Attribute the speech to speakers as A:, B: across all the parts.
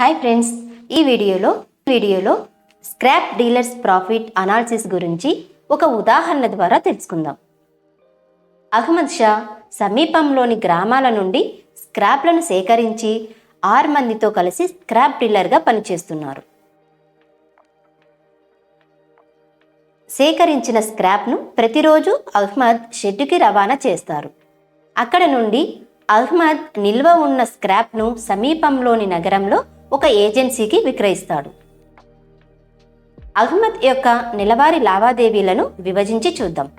A: Hi friends ఈ వీడియోలో వీడియోలో స్క్రాప్ డీలర్స్ ప్రాఫిట్ అనాలిసిస్ గురించి ఒక ఉదాహరణ ద్వారా తెలుసుకుందాం. అహ్మద్ షా సమీపంలోని గ్రామాల నుండి స్క్రాప్లను సేకరించి ఆరు మందితో కలిసి స్క్రాప్ డీలర్గా పనిచేస్తున్నారు. సేకరించిన స్క్రాప్ను ప్రతిరోజు అహ్మద్ షెడ్డుకి రవాణా చేస్తారు. అక్కడ నుండి అహ్మద్ నిల్వ ఉన్న స్క్రాప్ను సమీపంలోని నగరంలో ఒక ఏజెన్సీకి విక్రయిస్తాడు. అహ్మద్ యొక్క నెలవారీ లావాదేవీలను విభజించి చూద్దాం.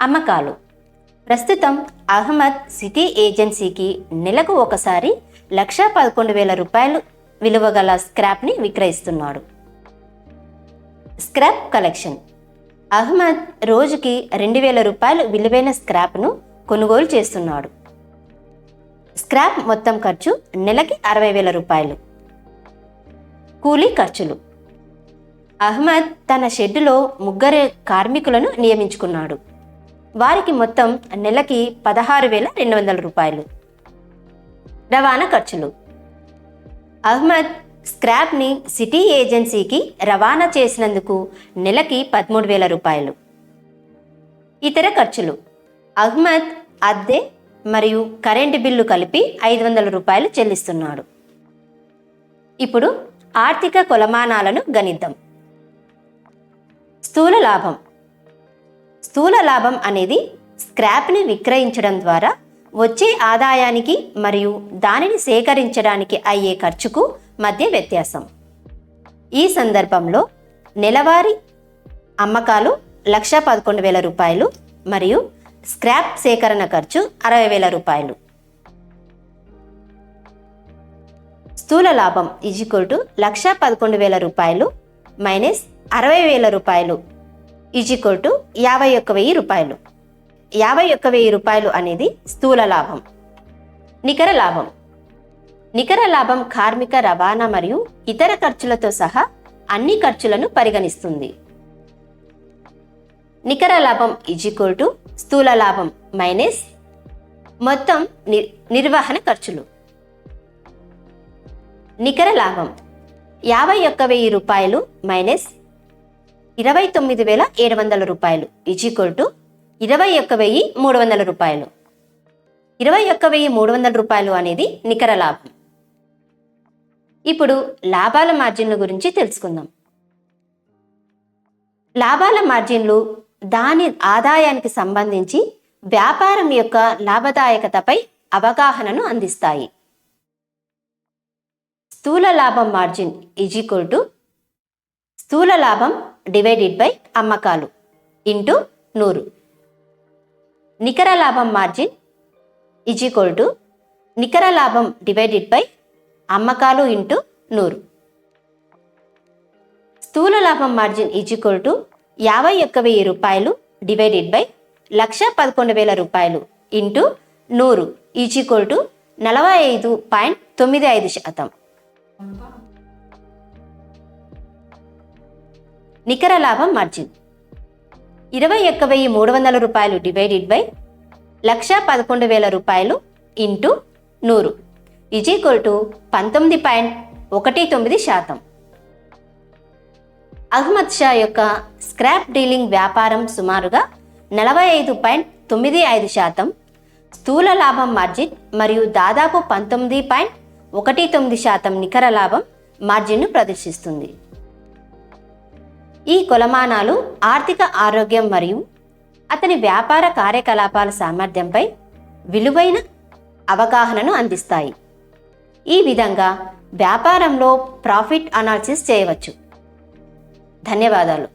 A: అమ్మకాలు. ప్రస్తుతం అహ్మద్ సిటీ ఏజెన్సీకి నెలకు ఒకసారి లక్షా పదకొండు వేల రూపాయలు విలువ గల స్క్రాప్ని విక్రయిస్తున్నాడు. Scrap collection. అహ్మద్ రోజుకి రెండు వేల రూపాయలు విలువైన స్క్రాప్ను కొనుగోలు చేస్తున్నాడు. స్క్రాప్ మొత్తం ఖర్చు నెలకి అరవై వేల రూపాయలు. కూలీ ఖర్చులు. అహ్మద్ తన షెడ్డులో ముగ్గురు కార్మికులను నియమించుకున్నాడు. వారికి మొత్తం నెలకి పదహారు వేల రెండు వందల రూపాయలు. రవాణా ఖర్చులు. అహ్మద్ స్క్రాప్ని సిటీ ఏజెన్సీకి రవాణా చేసినందుకు నెలకి పదమూడు వేల రూపాయలు. ఇతర ఖర్చులు. అహ్మద్ అద్దె మరియు కరెంటు బిల్లు కలిపి ఐదు వందల రూపాయలు చెల్లిస్తున్నాడు. ఇప్పుడు ఆర్థిక కొలమానాలను గణిద్దాం. స్థూల లాభం. స్థూల లాభం అనేది స్క్రాప్ని విక్రయించడం ద్వారా వచ్చే ఆదాయానికి మరియు దానిని సేకరించడానికి అయ్యే ఖర్చుకు మధ్య వ్యత్యాసం. ఈ సందర్భంలో నెలవారీ అమ్మకాలు లక్ష పదకొండు వేల రూపాయలు మరియు స్క్రాప్ సేకరణ ఖర్చు అరవై వేల రూపాయలు. స్థూల లాభం ఈజ్వల్ టు లక్ష పదకొండు వేల రూపాయలు మైనస్ అరవై వేల రూపాయలు ఈజ్వల్ టు యాభై ఒక్క వెయ్యి రూపాయలు. యాభై ఒక్క వెయ్యి రూపాయలు అనేది స్థూల లాభం. నికర లాభం. నికర లాభం కార్మిక రవాణా మరియు ఇతర ఖర్చులతో సహా అన్ని ఖర్చులను పరిగణిస్తుంది. నికర లాభం ఈజ్వల్ టు స్థూల లాభం మైనస్ మొత్తం ని- నిర్వహణ ఖర్చులు. నికర లాభం యాభై ఒక్క వెయ్యి రూపాయలు మైనస్ ఇరవై తొమ్మిది వేల ఏడు వందల రూపాయలు ఈక్వల్ టు ఇరవై ఒక్క వెయ్యి మూడు వందల రూపాయలు. ఇరవై ఒక్క వెయ్యి మూడు వందల రూపాయలు అనేది నికర లాభం. ఇప్పుడు లాభాల మార్జిన్ల గురించి తెలుసుకుందాం. లాభాల మార్జిన్లు దాని ఆదాయానికి సంబంధించి వ్యాపారం యొక్క లాభదాయకతపై అవగాహనను అందిస్తాయి. స్థూల లాభం మార్జిన్ ఈజ్ ఈక్వల్ టు స్థూల లాభం డివైడెడ్ బై అమ్మకాలు ఇంటూ నూరు. నికర లాభం మార్జిన్ ఈజ్ ఈక్వల్ టు నికర లాభం డివైడెడ్ బై అమ్మకాలు ఇంటూ నూరు. స్థూల లాభం మార్జిన్ ఈజ్ ఈక్వల్ టు యాభై ఒక్క వెయ్యి రూపాయలు డివైడెడ్ బై లక్ష పదకొండు వేల రూపాయలు ఇంటూ నూరు ఈజ్ ఈక్వల్ టు నలభై ఐదు పాయింట్ తొమ్మిది ఐదు శాతం. నికర లాభం మార్జిన్. ఇరవై ఒక్క వెయ్యి మూడు వందల రూపాయలు డివైడెడ్ బై లక్ష పదకొండు వేల రూపాయలు ఇంటూ నూరు ఈజ్ ఈక్వల్ టు పంతొమ్మిది పాయింట్ ఒకటి తొమ్మిది శాతం. అహ్మద్ షా యొక్క స్క్రాప్ డీలింగ్ వ్యాపారం సుమారుగా నలభై ఐదు పాయింట్ తొమ్మిది ఐదు శాతం స్థూల లాభం మార్జిన్ మరియు దాదాపు పంతొమ్మిది పాయింట్ ఒకటి తొమ్మిది శాతం నికర లాభం మార్జిన్ను ప్రదర్శిస్తుంది. ఈ కొలమానాలు ఆర్థిక ఆరోగ్యం మరియు అతని వ్యాపార కార్యకలాపాల సామర్థ్యంపై విలువైన అవగాహనను అందిస్తాయి. ఈ విధంగా వ్యాపారంలో ప్రాఫిట్ అనాలిసిస్ చేయవచ్చు. ధన్యవాదాలు.